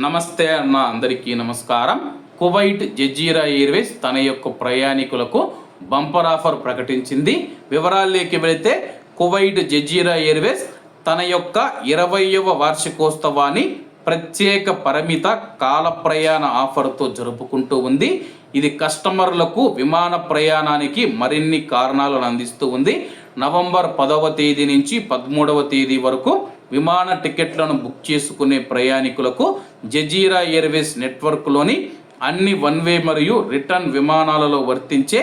నమస్తే అన్న అందరికీ నమస్కారం. కువైట్ జజీరా ఎయిర్వేస్ తన యొక్క ప్రయాణికులకు బంపర్ ఆఫర్ ప్రకటించింది. వివరాల్లోకి వెళితే కువైట్ జజీరా ఎయిర్వేస్ తన యొక్క ఇరవయవ వార్షికోత్సవాన్ని ప్రత్యేక పరిమిత కాల ప్రయాణ ఆఫర్తో జరుపుకుంటూ ఉంది. ఇది కస్టమర్లకు విమాన ప్రయాణానికి మరిన్ని కారణాలను అందిస్తూ ఉంది. నవంబర్ పదవ తేదీ నుంచి పదమూడవ తేదీ వరకు విమాన టికెట్లను బుక్ చేసుకునే ప్రయాణికులకు జజీరా ఎయిర్వేస్ నెట్వర్క్లోని అన్ని వన్ వే మరియు రిటర్న్ విమానాలలో వర్తించే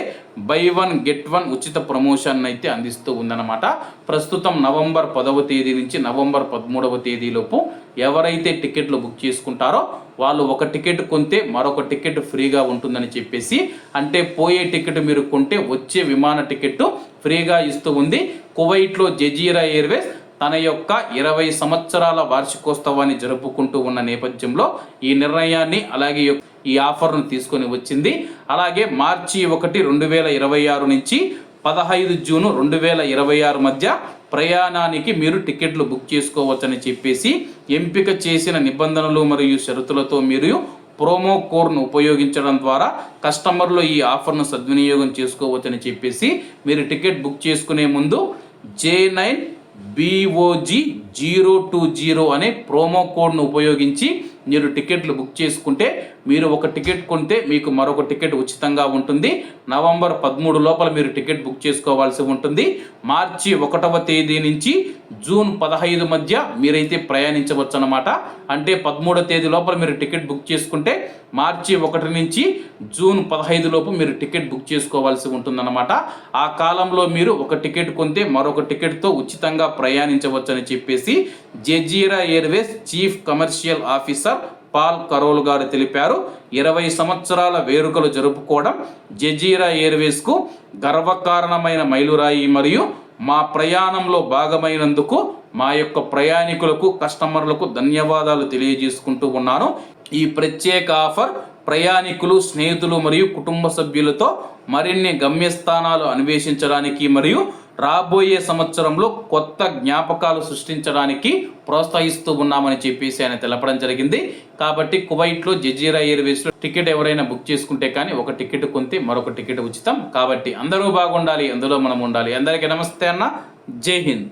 బై వన్ గెట్ వన్ ఉచిత ప్రమోషన్ అయితే అందిస్తూ ఉందన్నమాట. ప్రస్తుతం నవంబర్ పదవ తేదీ నుంచి నవంబర్ పదమూడవ తేదీలోపు ఎవరైతే టికెట్లు బుక్ చేసుకుంటారో వాళ్ళు ఒక టికెట్ కొంటే మరొక టికెట్ ఫ్రీగా ఉంటుందని చెప్పేసి అంటే పోయే టికెట్ మీరు కొంటే వచ్చే విమాన టికెట్ ఫ్రీగా ఇస్తూ ఉంది. కువైట్లో జజీరా ఎయిర్వేస్ తన యొక్క ఇరవై సంవత్సరాల వార్షికోత్సవాన్ని జరుపుకుంటూ ఉన్న నేపథ్యంలో ఈ నిర్ణయాన్ని అలాగే ఈ ఆఫర్ను తీసుకొని వచ్చింది. అలాగే మార్చి ఒకటి రెండు వేల ఇరవై ఆరు నుంచి పదహైదు జూను రెండు వేల ఇరవై ఆరు మధ్య ప్రయాణానికి మీరు టికెట్లు బుక్ చేసుకోవచ్చని చెప్పేసి ఎంపిక చేసిన నిబంధనలు మరియు షరతులతో మీరు ప్రోమో కోడ్ను ఉపయోగించడం ద్వారా కస్టమర్లు ఈ ఆఫర్ను సద్వినియోగం చేసుకోవచ్చని చెప్పేసి మీరు టికెట్ బుక్ చేసుకునే ముందు J nine BOG zero two zero అనే ప్రోమో కోడ్ను ఉపయోగించి మీరు టికెట్లు బుక్ చేసుకుంటే మీరు ఒక టికెట్ కొంటే మీకు మరొక టికెట్ ఉచితంగా ఉంటుంది. నవంబర్ పదమూడు లోపల మీరు టికెట్ బుక్ చేసుకోవాల్సి ఉంటుంది. మార్చి ఒకటవ తేదీ నుంచి జూన్ పదహైదు మధ్య మీరైతే ప్రయాణించవచ్చు అనమాట అంటే పదమూడవ తేదీ లోపల మీరు టికెట్ బుక్ చేసుకుంటే మార్చి ఒకటి నుంచి జూన్ పదహైదు లోపు మీరు టికెట్ బుక్ చేసుకోవాల్సి ఉంటుందన్నమాట. ఆ కాలంలో మీరు ఒక టికెట్ కొంటే మరొక టికెట్తో ఉచితంగా ప్రయాణించవచ్చని చెప్పేసి Jazeera Airways chief commercial officer Paul Carroll గారు తెలిపారు. ఇరవై సంవత్సరాల వేడుకలు జరుపుకోవడం జజీరా ఎయిర్వేస్కు గర్వకారణమైన మైలురాయి మరియు మా ప్రయాణంలో భాగమైనందుకు మా యొక్క ప్రయాణికులకు కస్టమర్లకు ధన్యవాదాలు తెలియజేసుకుంటూ ఉన్నాను. ఈ ప్రత్యేక ఆఫర్ ప్రయాణికులు స్నేహితులు మరియు కుటుంబ సభ్యులతో మరిన్ని గమ్యస్థానాలు అన్వేషించడానికి మరియు రాబోయే సంవత్సరంలో కొత్త జ్ఞాపకాలు సృష్టించడానికి ప్రోత్సహిస్తూ ఉన్నామని చెప్పేసి ఆయన తెలపడం జరిగింది. కాబట్టి కువైట్లో జజీరా ఎయిర్వేస్లో టికెట్ ఎవరైనా బుక్ చేసుకుంటే కానీ ఒక టికెట్ కొంతే మరొక టికెట్ ఉచితం. కాబట్టి అందరూ బాగుండాలి అందులో మనం ఉండాలి. అందరికీ నమస్తే అన్న. జై హింద్.